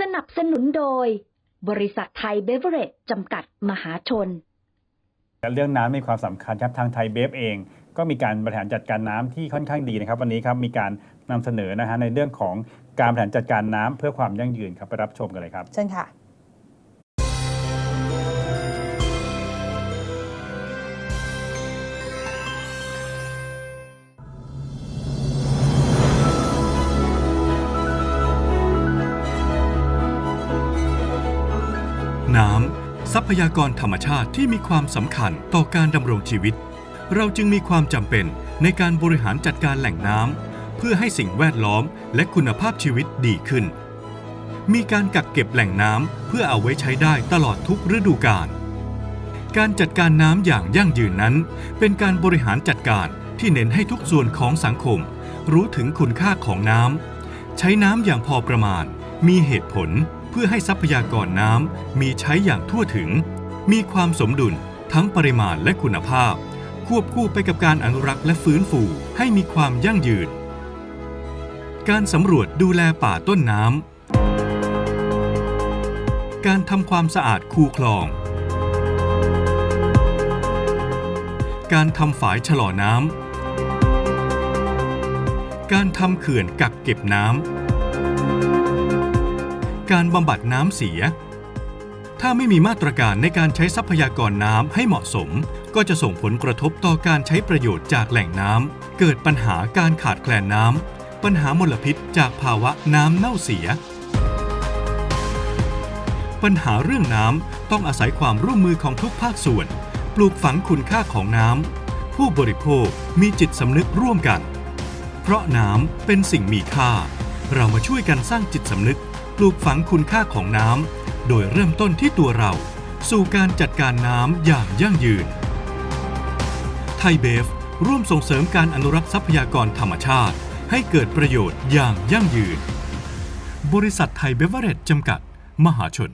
สนับสนุนโดย บริษัทไทยเบเวอเรจจำกัดมหาชนเรื่องน้ำมีความสำคัญครับทางไทยเบฟเอง ก็มีการบริหารจัดการน้ำที่ค่อนข้างดีนะครับ วันนี้ครับมีการนำเสนอนะฮะในเรื่องของการบริหารจัดการน้ำเพื่อความยั่งยืนครับไปรับชมกันเลยครับ เชิญค่ะ น้ำ ทรัพยากรธรรมชาติที่มีความสำคัญต่อการดำรงชีวิต เราจึงมีความจำเป็นในการบริหารจัดการแหล่งน้ำเพื่อให้สิ่งแวดล้อมและคุณภาพชีวิตดีขึ้น มีการกักเก็บแหล่งน้ำเพื่อเอาไว้ใช้ได้ตลอดทุกฤดูกาลการจัดการน้ำอย่างยั่งยืนนั้น เป็นการบริหารจัดการที่เน้นให้ทุกส่วนของสังคม รู้ถึงคุณค่าของน้ำใช้น้ำอย่างพอประมาณ มีเหตุผล เพื่อให้ทรัพยากรน้ำมีใช้อย่างทั่วถึง มีความสมดุลทั้งปริมาณและคุณภาพ ควบคู่ไปกับการอนุรักษ์และฟื้นฟูให้มีความยั่งยืน การสำรวจดูแลป่าต้นน้ำ การทำความสะอาดคูคลอง การทำฝายชะลอน้ำ การทำเขื่อนกักเก็บน้ำ การบำบัดน้ำเสีย ถ้าไม่มีมาตรการในการใช้ทรัพยากรน้ำให้เหมาะสม ก็จะส่งผลกระทบต่อการใช้ประโยชน์จากแหล่งน้ำ เกิดปัญหาการขาดแคลนน้ำ ปัญหามลพิษจากภาวะน้ำเน่าเสีย ปัญหาเรื่องน้ำต้องอาศัยความร่วมมือของทุกภาคส่วน ปลูกฝังคุณค่าของน้ำ ผู้บริโภคมีจิตสำนึกร่วมกัน เพราะน้ำเป็นสิ่งมีค่าเรามาช่วยกันสร้างจิตสำนึก ปลูกฝังคุณค่าของน้ำ โดยเริ่มต้นที่ตัวเรา สู่การจัดการน้ำอย่างยั่งยืน ไทยเบฟ ร่วมส่งเสริมการอนุรักษ์ทรัพยากรธรรมชาติ ให้เกิดประโยชน์อย่างยั่งยืน บริษัทไทยเบเวอเรจจำกัด มหาชน